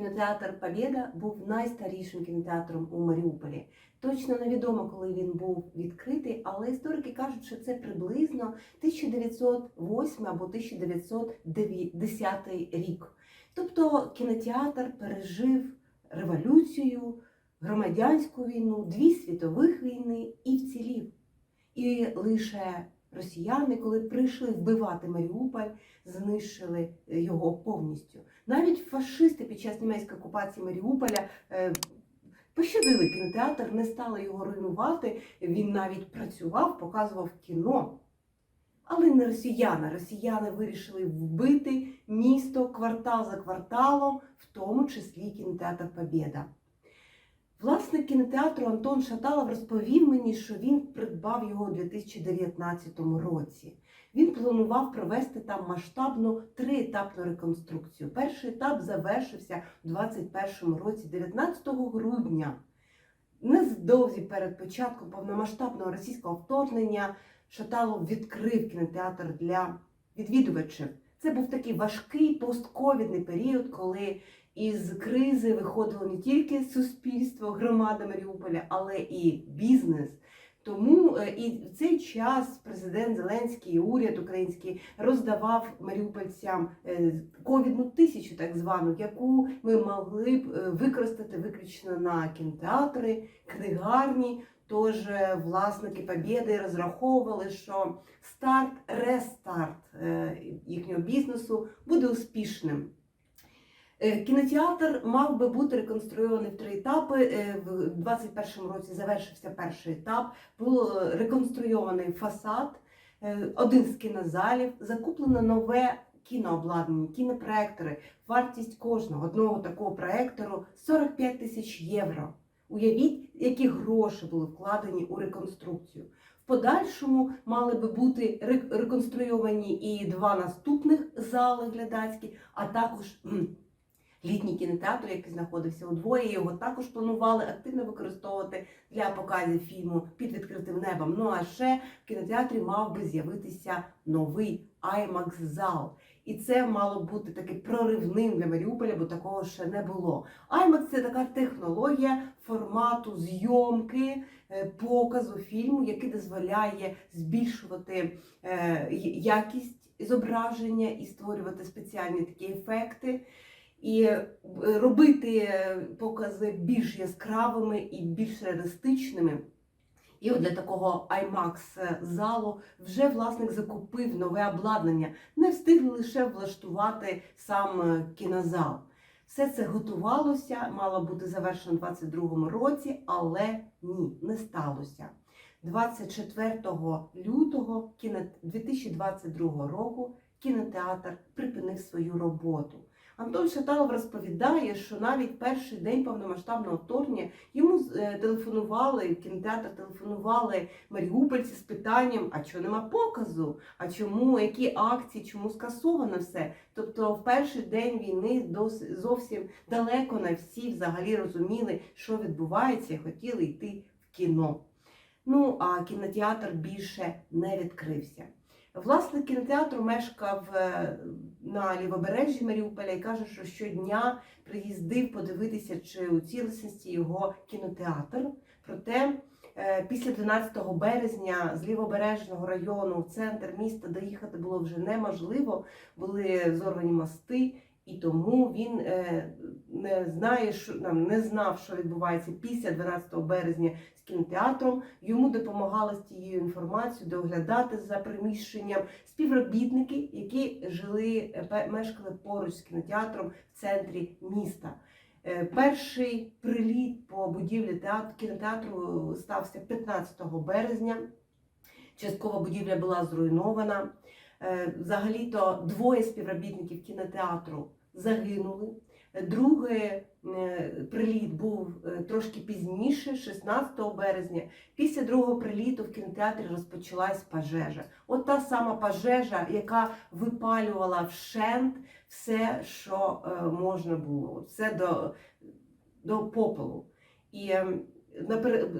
Кінотеатр Побєда був найстарішим кінотеатром у Маріуполі. Точно невідомо, коли він був відкритий, але історики кажуть, що це приблизно 1908 або 1910 рік. Тобто кінотеатр пережив революцію, громадянську війну, дві світових війни і вцілів. І лише росіяни, коли прийшли вбивати Маріуполь, знищили його повністю. Навіть фашисти під час німецької окупації Маріуполя е, пощадили кінотеатр, не стали його руйнувати. Він навіть працював, показував кіно. Але не росіяни. Росіяни вирішили вбити місто квартал за кварталом, в тому числі кінотеатр Побєда. Власник кінотеатру Антон Шаталов розповів мені, що він придбав його у 2019 році. Він планував провести там масштабну триетапну реконструкцію. Перший етап завершився у 2021 році, 19 грудня. Нездовзі перед початком повномасштабного російського вторгнення Шаталов відкрив кінотеатр для відвідувачів. Це був такий важкий постковідний період, коли із кризи виходило не тільки суспільство, громада Маріуполя, але і бізнес. Тому е, і в цей час президент Зеленський уряд український роздавав маріупольцям е, ковідну тисячу, так звану, яку ми могли б е, використати виключно на кінотеатри, книгарні. Тож власники Побєди розраховували, що старт, рестарт їхнього бізнесу буде успішним. Е, Кінотеатр мав би бути реконструйований в три етапи. Е, В 2021 році завершився перший етап. Був е, реконструйований фасад, один з кінозалів, закуплено нове кінообладнання, кінопроектори. Вартість кожного одного такого проектору 45 тисяч євро. Уявіть, які гроші були вкладені у реконструкцію. В подальшому мали би бути реконструйовані і два наступних зали глядацькі, а також літній кінотеатр, який знаходився у дворі. Його також планували активно використовувати для показів фільму під відкритим небом. Ну а ще в кінотеатрі мав би з'явитися новий IMAX зал. І це мало бути таки проривним для Маріуполя, бо такого ще не було. IMAX – це така технологія формату зйомки, е, показу фільму, який дозволяє збільшувати е, якість зображення і створювати спеціальні такі ефекти. І е, робити покази більш яскравими і більш реалістичними. І от для такого IMAX залу вже власник закупив нове обладнання. Не встигли лише влаштувати сам е, кінозал. Все це готувалося, мало бути завершено у 2022 році, але ні, не сталося. 24 лютого кіно- 2022 року кінотеатр припинив свою роботу. Антон Шаталов розповідає, що навіть перший день повномасштабного вторгнення йому е, телефонували, в кінотеатр телефонували маріупольці з питанням: а чого нема показу? А чому які акції, чому скасовано все? Тобто, в перший день війни зовсім далеко не всі взагалі розуміли, що відбувається, і хотіли йти в кіно. Ну а кінотеатр більше не відкрився. Власник кінотеатру мешкав е, на лівобережжі Маріуполя і каже, що щодня приїздив подивитися, чи у цілісності його кінотеатр. Проте е, після 12 березня з лівобережного району в центр міста доїхати було вже неможливо, були зорвані мости. І тому він е, не знає, не знав, що відбувається після 12 березня з кінотеатром. Йому допомагали з тією інформацією доглядати за приміщенням співробітники, які жили е, мешкали поруч з кінотеатром в центрі міста. Е, Перший приліт по будівлі театру, кінотеатру стався 15 березня. Часткова будівля була зруйнована. Е, Взагалі-то двоє співробітників кінотеатру загинули. Другий е, приліт був е, трошки пізніше, 16 березня. Після другого приліту в кінотеатрі розпочалась пожежа. От та сама пожежа, яка випалювала вщент все, що е, можна було, все до, до попелу. І е, напер-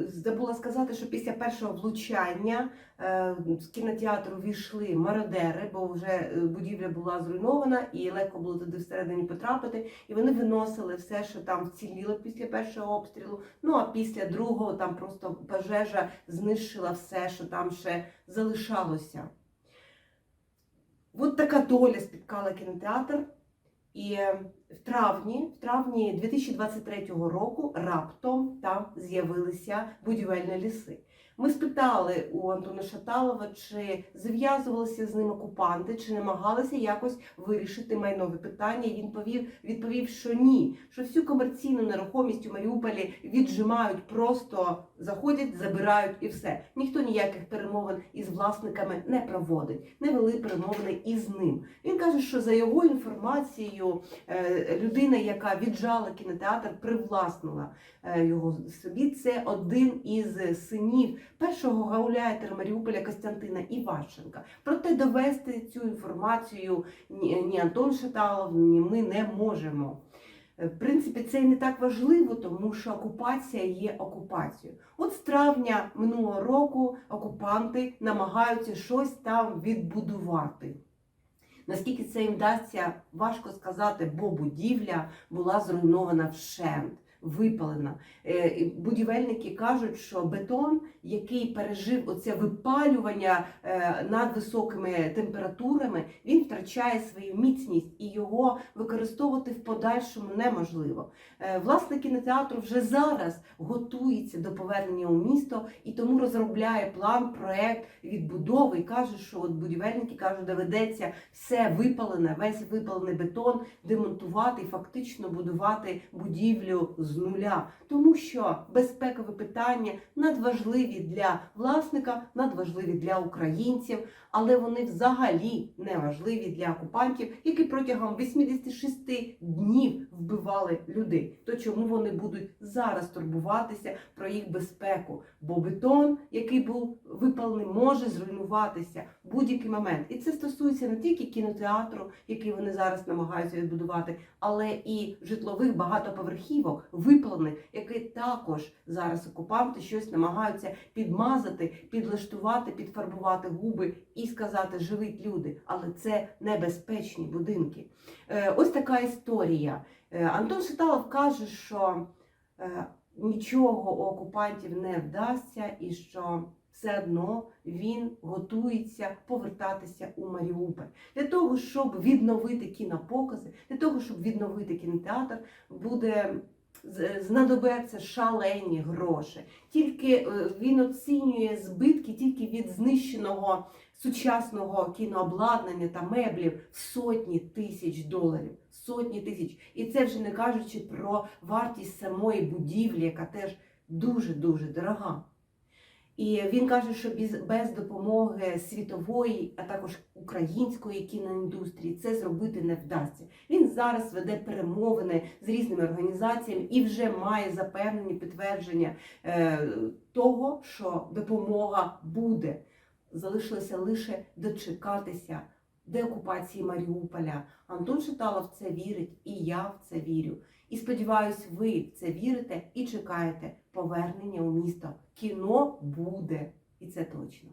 забула сказати, що після першого влучання е, з кінотеатру війшли мародери, бо вже е, будівля була зруйнована і легко було туди всередині потрапити. І вони виносили все, що там вціліло після першого обстрілу. Ну а після другого там просто пожежа знищила все, що там ще залишалося. От така доля спіткала кінотеатр. І е, в травні, в травні 2023 року раптом там з'явилися будівельні ліси. Ми спитали у Антона Шаталова, чи зв'язувалися з ним окупанти, чи намагалися якось вирішити майнове питання. Він повів, відповів, що ні, що всю комерційну нерухомість у Маріуполі віджимають, просто заходять, забирають і все. Ніхто ніяких перемовин із власниками не проводить, не вели перемовини із ним. Він каже, що за його інформацією, е, людина, яка віджала кінотеатр, привласнила е, його собі. Це один із синів першого гауляйтера Маріуполя Костянтина Іващенка. Проте довести цю інформацію ні, Антон Шаталов, ні ми не можемо. Е, В принципі, це і не так важливо, тому що окупація є окупацією. От з травня минулого року окупанти намагаються щось там відбудувати. Наскільки це їм вдасться, важко сказати, бо будівля була зруйнована вщент, випалена. Е, Будівельники кажуть, що бетон, який пережив оце випалювання е, над високими температурами, він втрачає свою міцність і його використовувати в подальшому неможливо. Е, Власник кінотеатру вже зараз готується до повернення у місто і тому розробляє план, проект відбудови і каже, що от будівельники кажуть, доведеться все випалене, весь випалений бетон демонтувати і фактично будувати будівлю з нуля, тому що безпекові питання надважливі для власника, надважливі для українців, але вони взагалі не важливі для окупантів, які протягом 86 днів вбивали людей. То чому вони будуть зараз турбуватися про їх безпеку? Бо бетон, який був випалений, може зруйнуватися в будь-який момент. І це стосується не тільки кінотеатру, який вони зараз намагаються відбудувати, але і житлових багатоповерхівок, випалених, які також зараз окупанти щось намагаються підмазати, підлаштувати, підфарбувати губи і сказати живіть люди. Але це небезпечні будинки. Е, Ось така історія. Е, Антон Шиталов каже, що е, нічого у окупантів не вдасться і що все одно він готується повертатися у Маріуполь. Для того, щоб відновити кінопокази, для того, щоб відновити кінотеатр, буде знадобляться шалені гроші. Тільки е, він оцінює збитки тільки від знищеного сучасного кінообладнання та меблів сотні тисяч доларів. Сотні тисяч. І це вже не кажучи про вартість самої будівлі, яка теж дуже дуже дорога. І він каже, що без, допомоги світової, а також української кіноіндустрії це зробити не вдасться. Він зараз веде перемовини з різними організаціями і вже має запевнені підтвердження е, того, що допомога буде. Залишилося лише дочекатися деокупації Маріуполя. Антон Шиталов це вірить, і я в це вірю. І сподіваюсь, ви в це вірите і чекаєте повернення у місто. Кіно буде, і це точно.